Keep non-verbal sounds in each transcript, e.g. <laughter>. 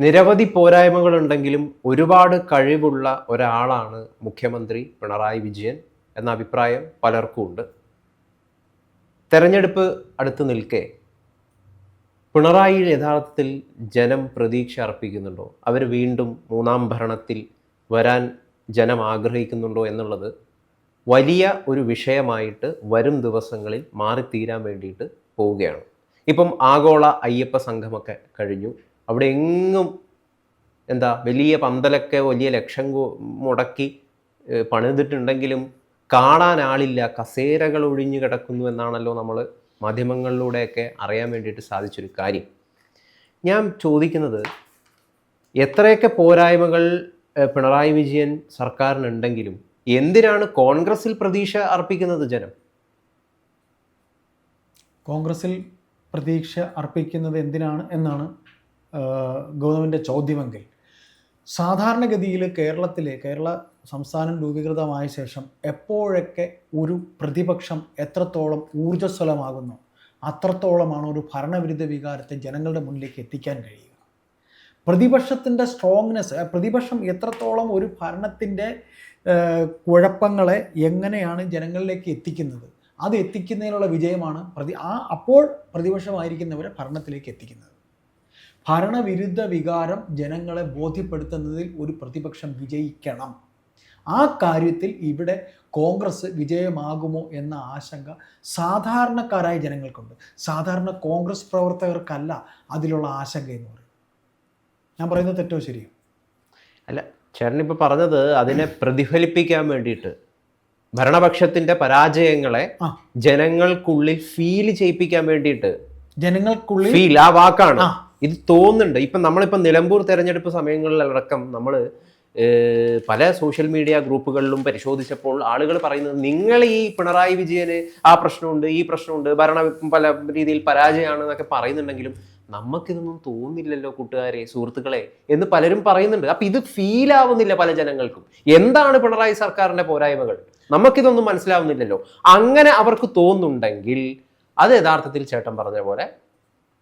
നിരവധി പോരായ്മകളുണ്ടെങ്കിലും ഒരുപാട് കഴിവുള്ള ഒരാളാണ് മുഖ്യമന്ത്രി പിണറായി വിജയൻ എന്ന അഭിപ്രായം പലർക്കും ഉണ്ട് തെരഞ്ഞെടുപ്പ് അടുത്ത് നിൽക്കെ പിണറായി യഥാർത്ഥത്തിൽ ജനം പ്രതീക്ഷ അർപ്പിക്കുന്നുണ്ടോ? അവർ വീണ്ടും മൂന്നാം ഭരണത്തിൽ വരാൻ ജനം ആഗ്രഹിക്കുന്നുണ്ടോ എന്നുള്ളത് വലിയ ഒരു വിഷയമായിട്ട് വരും ദിവസങ്ങളിൽ മാറിത്തീരാൻ വേണ്ടിയിട്ട് പോവുകയാണ്. ഇപ്പം ആഗോള അയ്യപ്പ സംഘമൊക്കെ കഴിഞ്ഞു. അവിടെ എങ്ങും എന്താ വലിയ പന്തലൊക്കെ വലിയ ലക്ഷം മുടക്കി പണിതിട്ടുണ്ടെങ്കിലും കാണാൻ ആളില്ല. കസേരകൾ ഒഴിഞ്ഞു കിടക്കുന്നു എന്നാണല്ലോ നമ്മൾ മാധ്യമങ്ങളിലൂടെയൊക്കെ അറിയാൻ വേണ്ടിയിട്ട് സാധിച്ചൊരു കാര്യം. ഞാൻ ചോദിക്കുന്നത് എത്രയൊക്കെ പോരായ്മകൾ പിണറായി വിജയൻ സർക്കാരിനുണ്ടെങ്കിലും എന്തിനാണ് കോൺഗ്രസിൽ പ്രതീക്ഷ അർപ്പിക്കുന്നത് ജനം? കോൺഗ്രസിൽ പ്രതീക്ഷ അർപ്പിക്കുന്നത് എന്തിനാണ് എന്നാണ് ഗൗതമിന്റെ ചോദ്യമെങ്കിൽ സാധാരണഗതിയിൽ കേരളത്തിലെ കേരള സംസ്ഥാനം രൂപീകൃതമായ ശേഷം എപ്പോഴൊക്കെ ഒരു പ്രതിപക്ഷം എത്രത്തോളം ഊർജസ്വലമാകുന്നു അത്രത്തോളമാണ് ഒരു ഭരണവിരുദ്ധ വികാരത്തെ ജനങ്ങളുടെ മുന്നിലേക്ക് എത്തിക്കാൻ കഴിയുക? പ്രതിപക്ഷത്തിന്റെ സ്ട്രോങ്നെസ് പ്രതിപക്ഷം എത്രത്തോളം ഒരു ഭരണത്തിന്റെ കുഴപ്പങ്ങളെ എങ്ങനെയാണ് ജനങ്ങളിലേക്ക് എത്തിക്കുന്നത് അത് എത്തിക്കുന്നതിനുള്ള വിജയമാണ് പ്രതി ആ അപ്പോൾ പ്രതിപക്ഷമായിരിക്കുന്നവരെ ഭരണത്തിലേക്ക് എത്തിക്കുന്നത്. ഭരണവിരുദ്ധ വികാരം ജനങ്ങളെ ബോധ്യപ്പെടുത്തുന്നതിൽ ഒരു പ്രതിപക്ഷം വിജയിക്കണം. ആ കാര്യത്തിൽ ഇവിടെ കോൺഗ്രസ് വിജയമാകുമോ എന്ന ആശങ്ക സാധാരണക്കാരായ ജനങ്ങൾക്കുണ്ട്. സാധാരണ കോൺഗ്രസ് പ്രവർത്തകർക്കല്ല അതിലുള്ള ആശങ്ക എന്ന് പറയുന്നത്. ഞാൻ പറയുന്നത് തെറ്റോ ശരിയോ? അല്ല ചേട്ടൻ ഇപ്പൊ പറഞ്ഞത് അതിനെ പ്രതിഫലിപ്പിക്കാൻ വേണ്ടിയിട്ട്. ഭരണപക്ഷത്തിന്റെ പരാജയങ്ങളെ ജനങ്ങൾക്കുള്ളിൽ ഫീൽ ചെയ്യിപ്പിക്കാൻ വേണ്ടിയിട്ട്. ജനങ്ങൾക്കുള്ളിൽ ഫീൽ ആ വാക്കാണ്. ഇത് തോന്നുന്നുണ്ട്. ഇപ്പൊ നമ്മളിപ്പോ നിലമ്പൂർ തെരഞ്ഞെടുപ്പ് സമയങ്ങളിലടക്കം നമ്മൾ പല സോഷ്യൽ മീഡിയ ഗ്രൂപ്പുകളിലും പരിശോധിച്ചപ്പോൾ ആളുകൾ പറയുന്നത് നിങ്ങൾ ഈ പിണറായി വിജയന് ആ പ്രശ്നമുണ്ട് ഈ പ്രശ്നമുണ്ട് ഭരണ പല രീതിയിൽ പരാജയമാണ് എന്നൊക്കെ പറയുന്നുണ്ടെങ്കിലും നമുക്കിതൊന്നും തോന്നില്ലല്ലോ കൂട്ടുകാരെ സുഹൃത്തുക്കളെ എന്ന് പലരും പറയുന്നുണ്ട്. അപ്പൊ ഇത് ഫീൽ ആവുന്നില്ല പല ജനങ്ങൾക്കും. എന്താണ് പിണറായി സർക്കാരിന്റെ പോരായ്മകൾ? നമുക്കിതൊന്നും മനസ്സിലാവുന്നില്ലല്ലോ. അങ്ങനെ അവർക്ക് തോന്നുന്നുണ്ടെങ്കിൽ അത് യഥാർത്ഥത്തിൽ ചേട്ടൻ പറഞ്ഞ പോലെ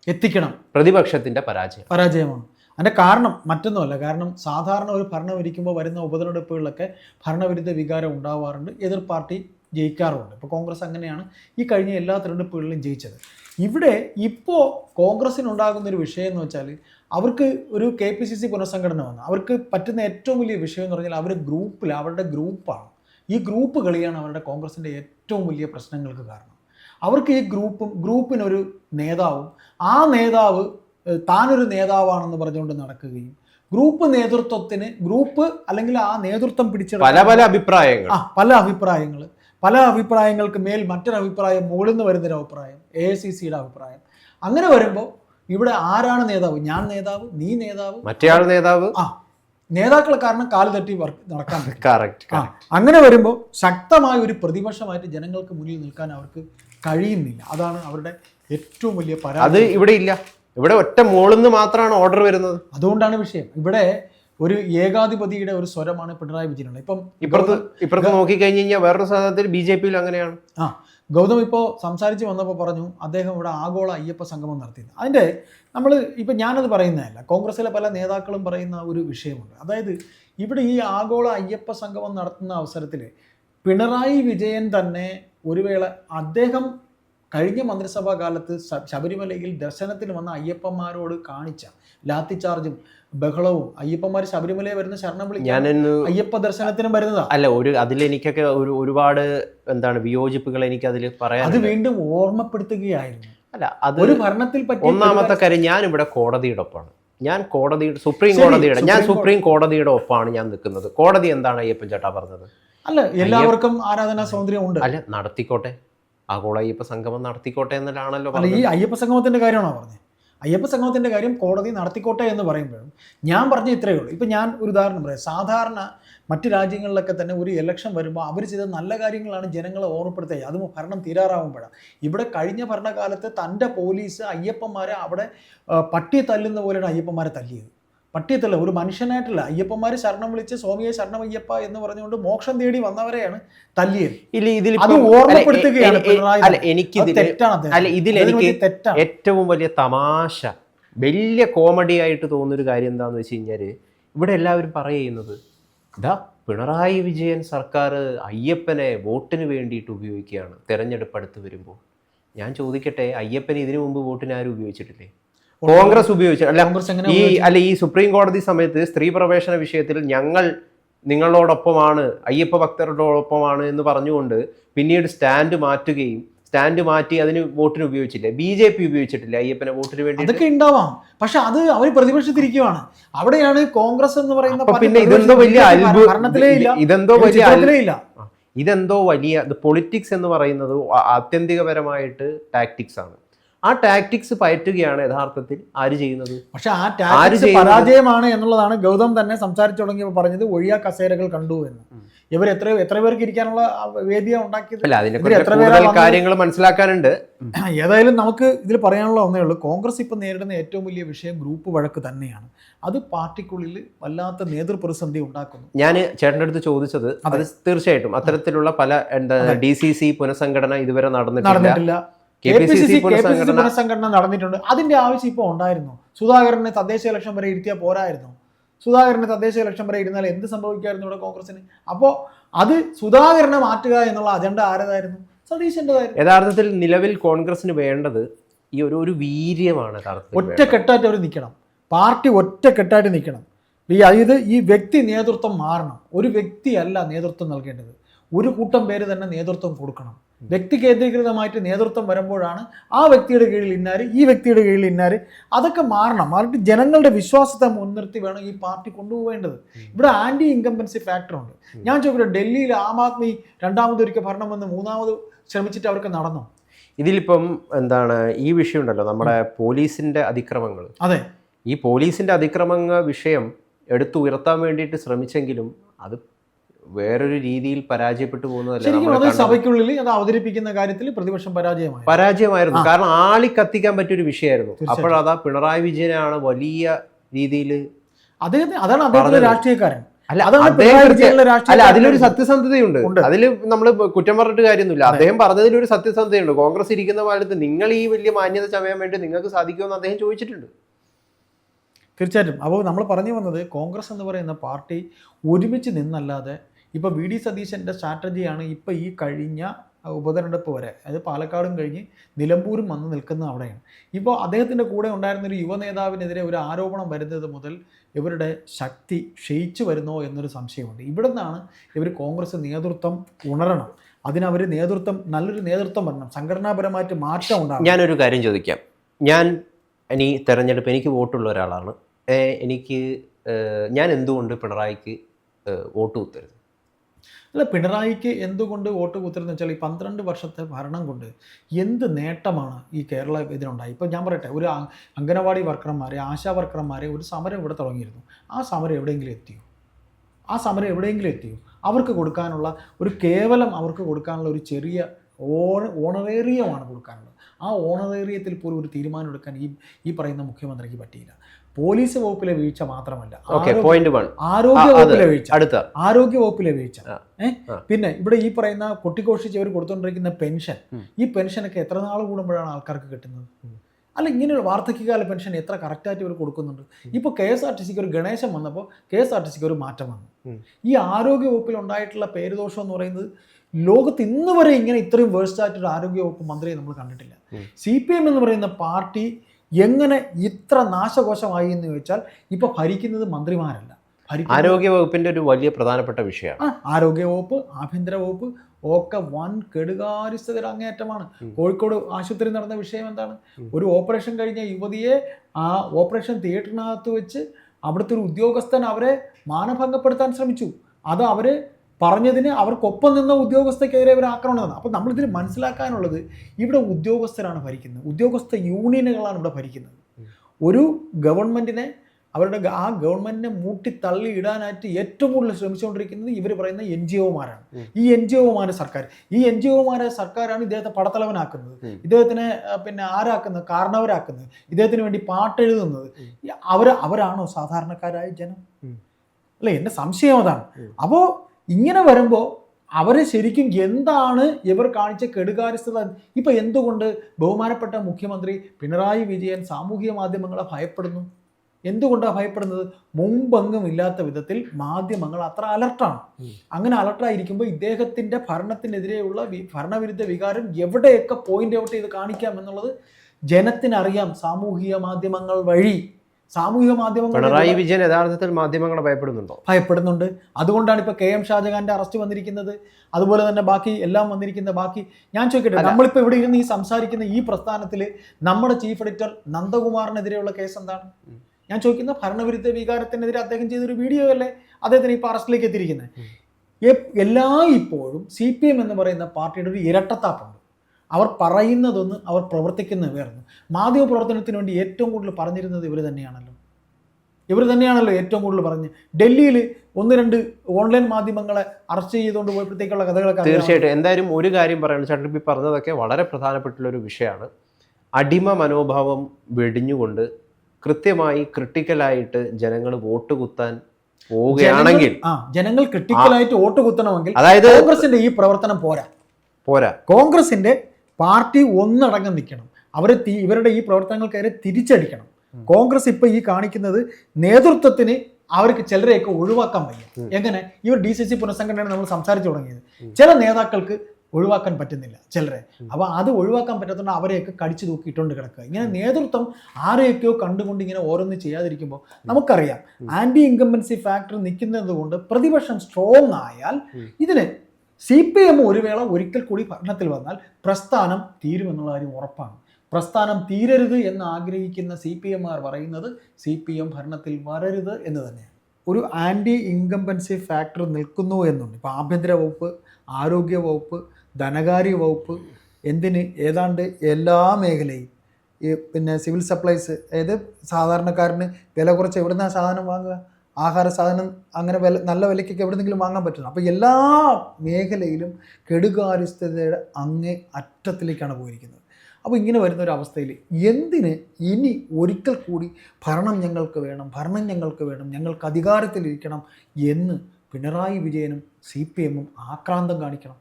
എത്തിക്കണം. പ്രതിപക്ഷത്തിന്റെ പരാജയം. പരാജയമാണ്. അതിന്റെ കാരണം മറ്റൊന്നുമല്ല. കാരണം സാധാരണ ഒരു ഭരണം ഇരിക്കുമ്പോൾ വരുന്ന ഉപതെരഞ്ഞെടുപ്പുകളിലൊക്കെ ഭരണവിരുദ്ധ വികാരം ഉണ്ടാവാറുണ്ട്. എതിർ പാർട്ടി ജയിക്കാറുണ്ട് ഇപ്പോൾ കോൺഗ്രസ് അങ്ങനെയാണ് ഈ കഴിഞ്ഞ എല്ലാ തെരഞ്ഞെടുപ്പുകളിലും ജയിച്ചത്. ഇവിടെ ഇപ്പോൾ കോൺഗ്രസ്സിനുണ്ടാകുന്ന ഒരു വിഷയം എന്ന് വെച്ചാൽ അവർക്ക് ഒരു കെ പി സി സി പുനഃസംഘടന വന്നു. അവർക്ക് പറ്റുന്ന ഏറ്റവും വലിയ വിഷയം എന്ന് പറഞ്ഞാൽ അവർ ഗ്രൂപ്പിൽ അവരുടെ ഗ്രൂപ്പാണ്. ഈ ഗ്രൂപ്പ് കളിയാണ് അവരുടെ കോൺഗ്രസിന്റെ ഏറ്റവും വലിയ പ്രശ്നങ്ങൾക്ക് കാരണം. അവർക്ക് ഈ ഗ്രൂപ്പും ഗ്രൂപ്പിനൊരു നേതാവും ആ നേതാവ് താനൊരു നേതാവാണെന്ന് പറഞ്ഞുകൊണ്ട് നടക്കുകയും ഗ്രൂപ്പ് നേതൃത്വത്തിന് ഗ്രൂപ്പ് അല്ലെങ്കിൽ ആ നേതൃത്വം പിടിച്ച പല പല അഭിപ്രായങ്ങൾ. ആ പല അഭിപ്രായങ്ങൾ. പല അഭിപ്രായങ്ങൾക്ക് മേൽ മറ്റൊരു അഭിപ്രായം മുകളിൽ നിന്ന് വരുന്നൊരു അഭിപ്രായം എ ഐ സി സിയുടെ അഭിപ്രായം. അങ്ങനെ വരുമ്പോൾ ഇവിടെ ആരാണ് നേതാവ്? ഞാൻ നേതാവ്? നീ നേതാവ്? മറ്റേയാൾ നേതാവ്? ആ നേതാക്കൾ കാരണം കാൽ തട്ടി വർക്ക് നടക്കാൻ <laughs> കറക്റ്റ് അങ്ങനെ വരുമ്പോൾ ശക്തമായ ഒരു പ്രതിപക്ഷമായിട്ട് ജനങ്ങൾക്ക് മുന്നിൽ നിൽക്കാൻ അവർക്ക് കഴിയുന്നില്ല. അതാണ് അവരുടെ ഏറ്റവും വലിയ പരാതി അത് ഇവിടെ ഇല്ല. ഇവിടെ ഒറ്റ മോളിന്ന് മാത്രമാണ് ഓർഡർ വരുന്നത്. അതുകൊണ്ടാണ് വിഷയം. ഇവിടെ ഒരു ഏകാധിപതിയുടെ ഒരു സ്വരമാണ് പിണറായി വിജയനുള്ളത്. ഇപ്പം ഇപ്പുറത്ത് ഇപ്പുറത്ത് നോക്കിക്കഴിഞ്ഞ് കഴിഞ്ഞാൽ വേറൊരു സാധനത്തിൽ ബി ജെ പിയിൽ അങ്ങനെയാണ്. ആ ഗൗതം ഇപ്പോൾ സംസാരിച്ച് വന്നപ്പോൾ പറഞ്ഞു അദ്ദേഹം ഇവിടെ ആഗോള അയ്യപ്പ സംഗമം നടത്തിയത്. അതിന്റെ നമ്മൾ ഇപ്പം ഞാനത് പറയുന്നതല്ല കോൺഗ്രസ്സിലെ പല നേതാക്കളും പറയുന്ന ഒരു വിഷയമുണ്ട്. അതായത് ഇവിടെ ഈ ആഗോള അയ്യപ്പ സംഗമം നടത്തുന്ന അവസരത്തിൽ പിണറായി വിജയൻ തന്നെ ഒരു വേള അദ്ദേഹം കഴിഞ്ഞ മന്ത്രിസഭാ കാലത്ത് ശബരിമലയിൽ ദർശനത്തിന് വന്ന അയ്യപ്പന്മാരോട് കാണിച്ച ലാത്തി ചാർജും ബഹളവും അയ്യപ്പന്മാർ ശബരിമലയിൽ വരുന്ന ശരണം വിളി അയ്യപ്പ ദർശനത്തിനും വരുന്നതാ. അല്ല ഒരു അതിൽ എനിക്കൊക്കെ ഒരു ഒരുപാട് എന്താണ് വിയോജിപ്പുകൾ എനിക്ക് അതിൽ പറയാൻ അത് വീണ്ടും ഓർമ്മപ്പെടുത്തുകയായിരുന്നു. അല്ല അത് ഒരു ഭരണത്തിൽ പറ്റിയ ഒന്നാമത്തെ കാര്യം ഞാൻ ഇവിടെ കോടതിയുടെ ഒപ്പമാണ് ഞാൻ കോടതിയുടെ സുപ്രീം കോടതിയുടെ ഞാൻ സുപ്രീം സുപ്രീം കോടതിയുടെ ഒപ്പമാണ് ഞാൻ നിൽക്കുന്നത്. കോടതി എന്താണ് അയ്യപ്പൻ ചേട്ടാ പറഞ്ഞത്? അല്ല എല്ലാവർക്കും ആരാധനാ സ്വാതന്ത്ര്യം ഉണ്ട്. അല്ല നടത്തിക്കോട്ടെ. ആഗോള അയ്യപ്പ സംഗമം നടത്തിക്കോട്ടെ എന്നല്ലാണല്ലോ ഈ അയ്യപ്പ സംഗമത്തിന്റെ കാര്യമാണോ പറഞ്ഞത്? അയ്യപ്പ സംഗമത്തിന്റെ കാര്യം കോടതി നടത്തിക്കോട്ടെ എന്ന് പറയുമ്പോഴും ഞാൻ പറഞ്ഞ ഇത്രയേ ഉള്ളൂ. ഇപ്പം ഞാൻ ഒരു ഉദാഹരണം പറയാം. സാധാരണ മറ്റ് രാജ്യങ്ങളിലൊക്കെ തന്നെ ഒരു ഇലക്ഷൻ വരുമ്പോൾ അവർ ചെയ്ത നല്ല കാര്യങ്ങളാണ് ജനങ്ങളെ ഓർമ്മപ്പെടുത്തുക. അതും ഭരണം തീരാറാവുമ്പോഴാണ്. ഇവിടെ കഴിഞ്ഞ ഭരണകാലത്ത് തന്റെ പോലീസ് അയ്യപ്പന്മാരെ അവിടെ പട്ടി തല്ലുന്ന പോലെയാണ് അയ്യപ്പന്മാരെ തല്ലിയത്. പട്ടിയെ തല്ല ഒരു മനുഷ്യനായിട്ടല്ല. അയ്യപ്പന്മാർ ശരണം വിളിച്ച് സ്വാമിയെ ശരണം അയ്യപ്പ എന്ന് പറഞ്ഞുകൊണ്ട് മോക്ഷം തേടി വന്നവരെയാണ് തല്ലിയത്. അത് ഓർമ്മപ്പെടുത്തുകയാണ് പിണറായി അല്ല ഇതിൽ എനിക്ക് ഏറ്റവും വലിയ തമാശ വലിയ കോമഡി ആയിട്ട് തോന്നുന്നൊരു കാര്യം എന്താണെന്ന് വെച്ച് കഴിഞ്ഞാൽ ഇവിടെ എല്ലാവരും പറയുന്നത് ഇതാ പിണറായി വിജയൻ സർക്കാർ അയ്യപ്പനെ വോട്ടിന് വേണ്ടിയിട്ട് ഉപയോഗിക്കുകയാണ് തെരഞ്ഞെടുപ്പ് അടുത്ത് വരുമ്പോൾ. ഞാൻ ചോദിക്കട്ടെ അയ്യപ്പനെ ഇതിനു മുമ്പ് വോട്ടിന് ആരും ഉപയോഗിച്ചിട്ടില്ലേ? കോൺഗ്രസ് ഉപയോഗിച്ച് അല്ല ഈ അല്ല ഈ സുപ്രീം കോടതി സമയത്ത് സ്ത്രീ പ്രവേശന വിഷയത്തിൽ ഞങ്ങൾ നിങ്ങളോടൊപ്പമാണ് അയ്യപ്പ ഭക്തരോടൊപ്പമാണ് എന്ന് പറഞ്ഞുകൊണ്ട് പിന്നീട് സ്റ്റാൻഡ് മാറ്റുകയും സ്റ്റാൻഡ് മാറ്റി അതിന് വോട്ടിന് ഉപയോഗിച്ചില്ലേ? ബി ജെ പി ഉപയോഗിച്ചിട്ടില്ല അയ്യപ്പനെ വോട്ടിന് വേണ്ടി അതൊക്കെ ഉണ്ടാവാം. പക്ഷെ അത് അവർ പ്രതിപക്ഷത്തിരിക്കുവാണ്. അവിടെയാണ് കോൺഗ്രസ് എന്ന് പറയുന്ന പിന്നെ ഇതെന്തോ വലിയ പ്രതിപക്ഷത്തിരിക്കുക. ഭരണത്തിലേ ഇല്ല. ഇതെന്തോ വലിയ ഇല്ല. ഇതെന്തോ വലിയ പൊളിറ്റിക്സ് എന്ന് പറയുന്നത് ആത്യന്തികപരമായിട്ട് ടാക്ടിക്സ് ആണ് ആ ടാക്ടിക്സ് പയറ്റുകയാണ് യഥാർത്ഥത്തിൽ ആര് ചെയ്യുന്നത്? പക്ഷെ ആ ടാക്ടിക്സ് പരാജയമാണ് എന്നുള്ളതാണ് ഗൗതം തന്നെ സംസാരിച്ചു തുടങ്ങിയപ്പോൾ പറഞ്ഞത് ഒഴിയാ കസേരകൾ കണ്ടു എന്ന്. ഇവർ എത്ര എത്ര പേർക്ക് ഇരിക്കാനുള്ള വേദിയ ഉണ്ടാക്കിയത്? അല്ല? കാര്യങ്ങൾ മനസ്സിലാക്കാനുണ്ട്. ഏതായാലും നമുക്ക് ഇതിൽ പറയാനുള്ള ഒന്നേ ഉള്ളൂ. കോൺഗ്രസ് ഇപ്പം നേരിടുന്ന ഏറ്റവും വലിയ വിഷയം ഗ്രൂപ്പ് വഴക്ക് തന്നെയാണ്. അത് പാർട്ടിക്കുള്ളിൽ വല്ലാത്ത നേതൃപ്രതിസന്ധി ഉണ്ടാക്കുന്നു. ഞാൻ ചേട്ടന്റെ അടുത്ത് ചോദിച്ചത് അത് തീർച്ചയായിട്ടും അത്തരത്തിലുള്ള പല എന്താ ഡി സി സി പുനഃസംഘടന ഇതുവരെ നടന്നിട്ടില്ല. കെ പി സി സി പുനഃസംഘടന പുനഃസംഘടന നടന്നിട്ടുണ്ട്. അതിന്റെ ആവശ്യം ഇപ്പോൾ ഉണ്ടായിരുന്നു. സുധാകരനെ തദ്ദേശ ഇലക്ഷൻ വരെ ഇരുത്തിയാൽ പോരായിരുന്നു. സുധാകരനെ തദ്ദേശ ഇലക്ഷൻ വരെ ഇരുന്നാൽ എന്ത് സംഭവിക്കായിരുന്നു ഇവിടെ കോൺഗ്രസിന് അപ്പോൾ അത് സുധാകരനെ മാറ്റുക എന്നുള്ള അജണ്ട ആരതായിരുന്നു? സതീശന്റെതായിരുന്നു യഥാർത്ഥത്തിൽ നിലവിൽ കോൺഗ്രസിന് വേണ്ടത് ഈ ഒരു ഒരു വീര്യമാണ് യഥാർത്ഥത്തിൽ ഒറ്റക്കെട്ടായിട്ട് അവർ നിൽക്കണം. പാർട്ടി ഒറ്റക്കെട്ടായിട്ട് നിൽക്കണം. ഈ അതായത് ഈ വ്യക്തി നേതൃത്വം മാറണം. ഒരു വ്യക്തിയല്ല നേതൃത്വം നൽകേണ്ടത്. ഒരു കൂട്ടം പേര് തന്നെ നേതൃത്വം കൊടുക്കണം. വ്യക്തി കേന്ദ്രീകൃതമായിട്ട് നേതൃത്വം വരുമ്പോഴാണ് ആ വ്യക്തിയുടെ കീഴിൽ ഇന്നാര് ഈ വ്യക്തിയുടെ കീഴിൽ ഇന്നാര് അതൊക്കെ മാറണം. മാറിയിട്ട് ജനങ്ങളുടെ വിശ്വാസത്തെ മുൻനിർത്തി വേണം ഈ പാർട്ടി കൊണ്ടുപോകേണ്ടത്. ഇവിടെ ആന്റി ഇൻകംബൻസി ഫാക്ടർ ഉണ്ട്. ഞാൻ ചോദിക്കട്ടെ ഡൽഹിയിൽ ആം ആദ്മി രണ്ടാമതൊരിക്കൽ ഭരണം വന്ന് മൂന്നാമത് ശ്രമിച്ചിട്ട് അവർക്ക് നടന്നു? ഇതിലിപ്പം എന്താണ് ഈ വിഷയം ഉണ്ടല്ലോ നമ്മുടെ പോലീസിന്റെ അതിക്രമങ്ങൾ. അതെ. ഈ പോലീസിന്റെ അതിക്രമങ്ങൾ വിഷയം എടുത്തു ഉയർത്താൻ വേണ്ടിയിട്ട് ശ്രമിച്ചെങ്കിലും അത് വേറൊരു രീതിയിൽ പരാജയപ്പെട്ടു പോകുന്നതല്ല. സഭയ്ക്കുള്ളിൽ അത് അവതരിപ്പിക്കുന്ന കാര്യത്തിൽ പ്രതിപക്ഷം പരാജയമായി പരാജയമായിരുന്നു. കാരണം ആളി കത്തിക്കാൻ പറ്റിയൊരു വിഷയമായിരുന്നു. അപ്പോഴതാ പിണറായി വിജയനാണ് വലിയ രീതിയിൽ അദ്ദേഹത്തെ അതാണ് അദ്ദേഹത്തിന്റെ. രാഷ്ട്രീയക്കാരൻ. അല്ല അല്ല അതിലൊരു സത്യസന്ധതയുണ്ട്. അതിൽ നമ്മൾ കുറ്റം പറഞ്ഞിട്ട് കാര്യമൊന്നുമില്ല. അദ്ദേഹം പറഞ്ഞതിൽ ഒരു സത്യസന്ധതയുണ്ട്. കോൺഗ്രസ് ഇരിക്കുന്ന കാലത്ത് നിങ്ങൾ ഈ വലിയ മാന്യത ചമയാൻ വേണ്ടി നിങ്ങൾക്ക് സാധിക്കുമെന്ന് അദ്ദേഹം ചോദിച്ചിട്ടുണ്ട്. തീർച്ചയായിട്ടും. അപ്പോൾ നമ്മൾ പറഞ്ഞു വന്നത് കോൺഗ്രസ് എന്ന് പറയുന്ന പാർട്ടി ഒരുമിച്ച് നിന്നല്ലാതെ ഇപ്പോൾ വി ഡി സതീശന്റെ സ്ട്രാറ്റജിയാണ് ഇപ്പോൾ ഈ കഴിഞ്ഞ ഉപതെരഞ്ഞെടുപ്പ് വരെ. അതായത് പാലക്കാടും കഴിഞ്ഞ് നിലമ്പൂരും വന്ന് നിൽക്കുന്ന അവിടെയാണ്. ഇപ്പോൾ അദ്ദേഹത്തിന്റെ കൂടെ ഉണ്ടായിരുന്ന ഒരു യുവ നേതാവിനെതിരെ ഒരു ആരോപണം വരുന്നത് മുതൽ ഇവരുടെ ശക്തി ക്ഷയിച്ചു വരുന്നോ എന്നൊരു സംശയമുണ്ട്. ഇവിടെ നിന്നാണ് ഇവർ കോൺഗ്രസ് നേതൃത്വം ഉണരണം. അതിനവർ നേതൃത്വം നല്ലൊരു നേതൃത്വം വരണം. സംഘടനാപരമായിട്ട് മാറ്റം ഉണ്ടാകും ഞാനൊരു കാര്യം ചോദിക്കാം. ഞാൻ ഇനി തെരഞ്ഞെടുപ്പ് എനിക്ക് വോട്ടുള്ള ഒരാളാണ്. എനിക്ക് ഞാൻ എന്തുകൊണ്ട് പിണറായിക്ക് വോട്ട് കുത്തരുത്? അല്ല പിണറായിക്ക് എന്തുകൊണ്ട് വോട്ട് കുത്തരുതെന്ന് വെച്ചാൽ ഈ പന്ത്രണ്ട് വർഷത്തെ ഭരണം കൊണ്ട് എന്ത് നേട്ടമാണ് ഈ കേരള ഇതിനുണ്ടായി? ഇപ്പോൾ ഞാൻ പറയട്ടെ ഒരു അംഗനവാടി വർക്കർമാരെ ആശാ വർക്കർമാരെ ഒരു സമരം ഇവിടെ തുടങ്ങിയിരുന്നു. ആ സമരം എവിടെയെങ്കിലും എത്തിയോ? ആ സമരം എവിടെയെങ്കിലും എത്തിയോ? അവർക്ക് കൊടുക്കാനുള്ള ഒരു കേവലം അവർക്ക് കൊടുക്കാനുള്ള ഒരു ചെറിയ ഓണ ഓണറേറിയമാണ് കൊടുക്കാനുള്ളത്. ആ ഓണറേറിയത്തിൽ പോലും ഒരു തീരുമാനം എടുക്കാൻ ഈ ഈ പറയുന്ന മുഖ്യമന്ത്രിക്ക് പറ്റിയില്ല. പോലീസ് വകുപ്പിലെ വീഴ്ച മാത്രമല്ല. ആരോഗ്യ- വകുപ്പിലെ വീഴ്ച. ആരോഗ്യ വകുപ്പിലെ വീഴ്ച. പിന്നെ ഇവിടെ ഈ പറയുന്ന കൊട്ടിഘോഷിച്ച് അവർ കൊടുത്തുകൊണ്ടിരിക്കുന്ന പെൻഷൻ. ഈ പെൻഷനൊക്കെ എത്ര നാൾ കൂടുമ്പോഴാണ് ആൾക്കാർക്ക് കിട്ടുന്നത്. അല്ല ഇങ്ങനെയുള്ള വാർദ്ധക്യകാല പെൻഷൻ എത്ര കറക്റ്റായിട്ട് ഇവർ കൊടുക്കുന്നുണ്ട്? ഇപ്പോൾ കെ എസ് ആർ ടി സിക്ക് ഒരു ഗണേശം വന്നപ്പോൾ കെ എസ് ആർ ടി സിക്ക് ഒരു മാറ്റം വന്നു. ഈ ആരോഗ്യ വകുപ്പിൽ ഉണ്ടായിട്ടുള്ള പേരുദോഷം എന്ന് പറയുന്നത് ലോകത്ത് ഇന്ന് വരെ ഇങ്ങനെ ഇത്രയും വേഴ്സ്റ്റ് ആയിട്ടൊരു ആരോഗ്യ വകുപ്പ് മന്ത്രിയെ നമ്മൾ കണ്ടിട്ടില്ല. സി പി എം എന്ന് പറയുന്ന പാർട്ടി എങ്ങനെ ഇത്ര നാശകോശമായി എന്ന് ചോദിച്ചാൽ ഇപ്പോൾ ഭരിക്കുന്നത് മന്ത്രിമാരല്ല. ആരോഗ്യ വകുപ്പിന്റെ ഒരു വലിയ പ്രധാനപ്പെട്ട വിഷയമാണ്. ആരോഗ്യ വകുപ്പ് ആഭ്യന്തര വകുപ്പ് ഒക്കെ വൻ കെടുകാര്യസ്ഥതര അങ്ങേറ്റമാണ്. കോഴിക്കോട് ആശുപത്രി നടന്ന വിഷയം എന്താണ്? ഒരു ഓപ്പറേഷൻ കഴിഞ്ഞ യുവതിയെ ആ ഓപ്പറേഷൻ തിയേറ്ററിനകത്ത് വെച്ച് അവിടുത്തെ ഒരു ഉദ്യോഗസ്ഥൻ അവരെ മാനഭംഗപ്പെടുത്താൻ ശ്രമിച്ചു. അത് അവർ പറഞ്ഞതിന് അവർക്കൊപ്പം നിന്ന ഉദ്യോഗസ്ഥക്കെതിരെ ഇവർ ആക്രമണം നടന്നു. അപ്പോൾ നമ്മളിതിൽ മനസ്സിലാക്കാനുള്ളത് ഇവിടെ ഉദ്യോഗസ്ഥരാണ് ഭരിക്കുന്നത്. ഉദ്യോഗസ്ഥ യൂണിയനുകളാണ് ഇവിടെ ഭരിക്കുന്നത്. ഒരു ഗവൺമെന്റിനെ അവരുടെ ആ ഗവൺമെന്റിനെ മൂട്ടി തള്ളി ഇടാനായിട്ട് ഏറ്റവും കൂടുതൽ ശ്രമിച്ചുകൊണ്ടിരിക്കുന്നത് ഇവർ പറയുന്ന എൻ ജി ഒമാരാണ്. ഈ എൻ ജി ഒമാരെ സർക്കാർ. ഈ എൻ ജി ഒമാരെ സർക്കാരാണ് ഇദ്ദേഹത്തെ പടത്തലവനാക്കുന്നത്. ഇദ്ദേഹത്തിനെ പിന്നെ ആരാക്കുന്നത്? കാരണവരാക്കുന്നത്. ഇദ്ദേഹത്തിന് വേണ്ടി പാട്ടെഴുതുന്നത് എഴുതുന്നത്. അവർ അവരാണോ സാധാരണക്കാരായ ജനം. അല്ലെ എന്റെ സംശയം അതാണ്. അപ്പോൾ ഇങ്ങനെ വരുമ്പോൾ അവർ ശരിക്കും എന്താണ് ഇവർ കാണിച്ച കെടുകാര്യസ്ഥത? ഇപ്പം എന്തുകൊണ്ട് ബഹുമാനപ്പെട്ട മുഖ്യമന്ത്രി പിണറായി വിജയൻ സാമൂഹിക മാധ്യമങ്ങളെ ഭയപ്പെടുന്നു? എന്തുകൊണ്ടാണ് ഭയപ്പെടുന്നത്? മുമ്പെങ്ങും ഇല്ലാത്ത വിധത്തിൽ മാധ്യമങ്ങൾ അത്ര അലർട്ടാണ്. അങ്ങനെ അലർട്ടായിരിക്കുമ്പോൾ ഇദ്ദേഹത്തിന്റെ ഭരണത്തിനെതിരെയുള്ള വി- ഭരണവിരുദ്ധ വികാരം എവിടെയൊക്കെ പോയിന്റ് ഔട്ട് ചെയ്ത് കാണിക്കാം എന്നുള്ളത് ജനത്തിനറിയാം സാമൂഹിക മാധ്യമങ്ങൾ വഴി. സാമൂഹിക മാധ്യമങ്ങൾ പിണറായി വിജയൻ യഥാർത്ഥത്തിൽ മാധ്യമങ്ങളെ ഭയപ്പെടുന്നുണ്ടോ? ഭയപ്പെടുന്നുണ്ട്. അതുകൊണ്ടാണ് ഇപ്പൊ കെ എം ഷാജഹാന്റെ അറസ്റ്റ് വന്നിരിക്കുന്നത്. അതുപോലെ തന്നെ ബാക്കി എല്ലാം വന്നിരിക്കുന്ന ബാക്കി ഞാൻ ചോദിക്കട്ടെ. നമ്മളിപ്പോ ഇവിടെ ഇരുന്ന് ഈ സംസാരിക്കുന്ന ഈ പ്രസ്ഥാനത്തിൽ നമ്മുടെ ചീഫ് എഡിറ്റർ നന്ദകുമാറിനെതിരെയുള്ള കേസ് എന്താണ്? ഞാൻ ചോദിക്കുന്ന ഭരണവിരുദ്ധ വികാരത്തിനെതിരെ അദ്ദേഹം ചെയ്തൊരു വീഡിയോ അല്ലേ? അദ്ദേഹത്തിന് ഇപ്പൊ അറസ്റ്റിലേക്ക് എത്തിയിരിക്കുന്നത്. എല്ലാ ഇപ്പോഴും സി പി എം എന്ന് പറയുന്ന പാർട്ടിയുടെ ഒരു ഇരട്ടത്താപ്പുണ്ട്. അവർ പറയുന്നതൊന്ന് അവർ പ്രവർത്തിക്കുന്ന വേറൊന്ന്. മാധ്യമ പ്രവർത്തനത്തിന് വേണ്ടി ഏറ്റവും കൂടുതൽ പറഞ്ഞിരുന്നത് ഇവർ തന്നെയാണല്ലോ. ഇവർ തന്നെയാണല്ലോ ഏറ്റവും കൂടുതൽ പറഞ്ഞ്. ഡൽഹിയിൽ ഒന്ന് രണ്ട് ഓൺലൈൻ മാധ്യമങ്ങളെ അറസ്റ്റ് ചെയ്തുകൊണ്ട് പോയപ്പോഴത്തേക്കുള്ള കഥകളൊക്കെ തീർച്ചയായിട്ടും. എന്തായാലും ഒരു കാര്യം പറയണം ചട്ടമ്പി പറഞ്ഞതൊക്കെ വളരെ പ്രധാനപ്പെട്ടുള്ള ഒരു വിഷയമാണ്. അടിമ മനോഭാവം വെടിഞ്ഞുകൊണ്ട് കൃത്യമായി ക്രിട്ടിക്കലായിട്ട് ജനങ്ങൾ വോട്ട് കുത്താൻ പോവുകയാണെങ്കിൽ ജനങ്ങൾ ക്രിട്ടിക്കലായിട്ട് വോട്ട് കുത്തണമെങ്കിൽ അതായത് കോൺഗ്രസിന്റെ ഈ പ്രവർത്തനം പോരാ. പോരാ. കോൺഗ്രസിന്റെ പാർട്ടി ഒന്നടങ്കം നിൽക്കണം. അവരെ ഇവരുടെ ഈ പ്രവർത്തനങ്ങൾക്കെതിരെ തിരിച്ചടിക്കണം. കോൺഗ്രസ് ഇപ്പൊ ഈ കാണിക്കുന്നത് നേതൃത്വത്തിന് അവർക്ക് ചിലരെയൊക്കെ ഒഴിവാക്കാൻ വയ്യ. എങ്ങനെ? ഇവർ ഡി സി സി പുനഃസംഘടനയാണ് നമ്മൾ സംസാരിച്ചു തുടങ്ങിയത്. ചില നേതാക്കൾക്ക് ഒഴിവാക്കാൻ പറ്റുന്നില്ല ചിലരെ. അപ്പൊ അത് ഒഴിവാക്കാൻ പറ്റാത്തതുകൊണ്ട് അവരെയൊക്കെ കടിച്ചു തൂക്കിയിട്ടുണ്ട് കിടക്കുക. ഇങ്ങനെ നേതൃത്വം ആരെയൊക്കെയോ കണ്ടുകൊണ്ട് ഇങ്ങനെ ഓരോന്ന് ചെയ്യാതിരിക്കുമ്പോൾ നമുക്കറിയാം. ആന്റി ഇൻകംബൻസി ഫാക്ടർ നിൽക്കുന്നത് കൊണ്ട് പ്രതിപക്ഷം സ്ട്രോങ് ആയാൽ. ഇതിന് സി പി എം ഒരു വേള ഒരിക്കൽ കൂടി ഭരണത്തിൽ വന്നാൽ പ്രസ്ഥാനം തീരുമെന്നുള്ള കാര്യം ഉറപ്പാണ്. പ്രസ്ഥാനം തീരരുത് എന്ന് ആഗ്രഹിക്കുന്ന സി പി എമ്മാർ പറയുന്നത് സി പി എം ഭരണത്തിൽ വരരുത് എന്ന് തന്നെയാണ്. ഒരു ആന്റി ഇൻകംബൻസി ഫാക്ടർ നിൽക്കുന്നു എന്നുണ്ട്. ഇപ്പോൾ ആഭ്യന്തര വകുപ്പ് ആരോഗ്യ വകുപ്പ് ധനകാര്യ വകുപ്പ് എന്തിന് ഏതാണ്ട് എല്ലാ മേഖലയും പിന്നെ സിവിൽ സപ്ലൈസ് അതായത് സാധാരണക്കാരന് വില കുറച്ച് എവിടുന്നാണ് സാധനം വാങ്ങുക? ആഹാര സാധനം അങ്ങനെ വില നല്ല വിലയ്ക്കൊക്കെ എവിടെന്നെങ്കിലും വാങ്ങാൻ പറ്റുന്നു അപ്പോൾ എല്ലാ മേഖലയിലും കെടുകാര്യസ്ഥതയുടെ അങ്ങേ അറ്റത്തിലേക്കാണ് പോയിരിക്കുന്നത്. അപ്പോൾ ഇങ്ങനെ വരുന്ന ഒരു അവസ്ഥയിൽ എന്തിന് ഇനി ഒരിക്കൽ കൂടി ഭരണം ഞങ്ങൾക്ക് വേണം ഭരണം ഞങ്ങൾക്ക് വേണം ഞങ്ങൾക്ക് അധികാരത്തിലിരിക്കണം എന്ന് പിണറായി വിജയനും സി പി എമ്മും ആക്രാന്തം കാണിക്കണം?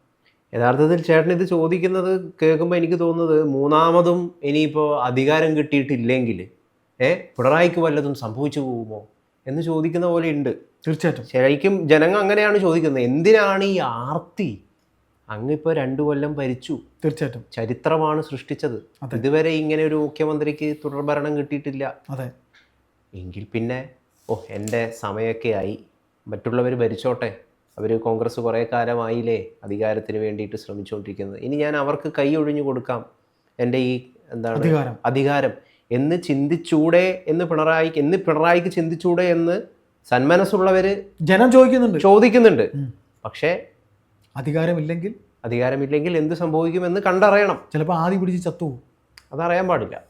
യഥാർത്ഥത്തിൽ ചേട്ടൻ ഇത് ചോദിക്കുന്നത് കേൾക്കുമ്പോൾ എനിക്ക് തോന്നുന്നത് മൂന്നാമതും ഇനിയിപ്പോൾ അധികാരം കിട്ടിയിട്ടില്ലെങ്കിൽ ഏ പിണറായിക്ക് വല്ലതും സംഭവിച്ചു പോകുമോ? എന്ന് ചോദിക്കുന്ന പോലെ ഉണ്ട്. തീർച്ചയായിട്ടും. ശരിക്കും ജനങ്ങൾ അങ്ങനെയാണ് ചോദിക്കുന്നത്. എന്തിനാണ് ഈ ആർത്തി അങ്ങിപ്പോൾ രണ്ടു കൊല്ലം ഭരിച്ചു? തീർച്ചയായിട്ടും. ചരിത്രമാണ് സൃഷ്ടിച്ചത്. ഇതുവരെ ഇങ്ങനെ ഒരു മുഖ്യമന്ത്രിക്ക് തുടർഭരണം കിട്ടിയിട്ടില്ല. അതെ. എങ്കിൽ പിന്നെ ഓ എന്റെ സമയമൊക്കെ ആയി. മറ്റുള്ളവർ ഭരിച്ചോട്ടെ. അവർ കോൺഗ്രസ് കുറേ കാലമായില്ലേ അധികാരത്തിന് വേണ്ടിയിട്ട് ശ്രമിച്ചുകൊണ്ടിരിക്കുന്നത്. ഇനി ഞാൻ അവർക്ക് കൈ ഒഴിഞ്ഞു കൊടുക്കാം. എന്റെ ഈ എന്താണ് അധികാരം. അധികാരം. എന്ന് ചിന്തിച്ചൂടെ എന്ന് പിണറായിക്ക് എന്ന് പിണറായിക്ക് ചിന്തിച്ചൂടെ എന്ന് സന്മനസ്സുള്ളവർ ജനം ചോദിക്കുന്നുണ്ട്. ചോദിക്കുന്നുണ്ട്. പക്ഷേ അധികാരമില്ലെങ്കിൽ? അധികാരമില്ലെങ്കിൽ എന്ത് സംഭവിക്കുമെന്ന് കണ്ടറിയണം. ചിലപ്പോൾ ആദ്യം പിടിച്ച് ചത്തു അതറിയാൻ പാടില്ല.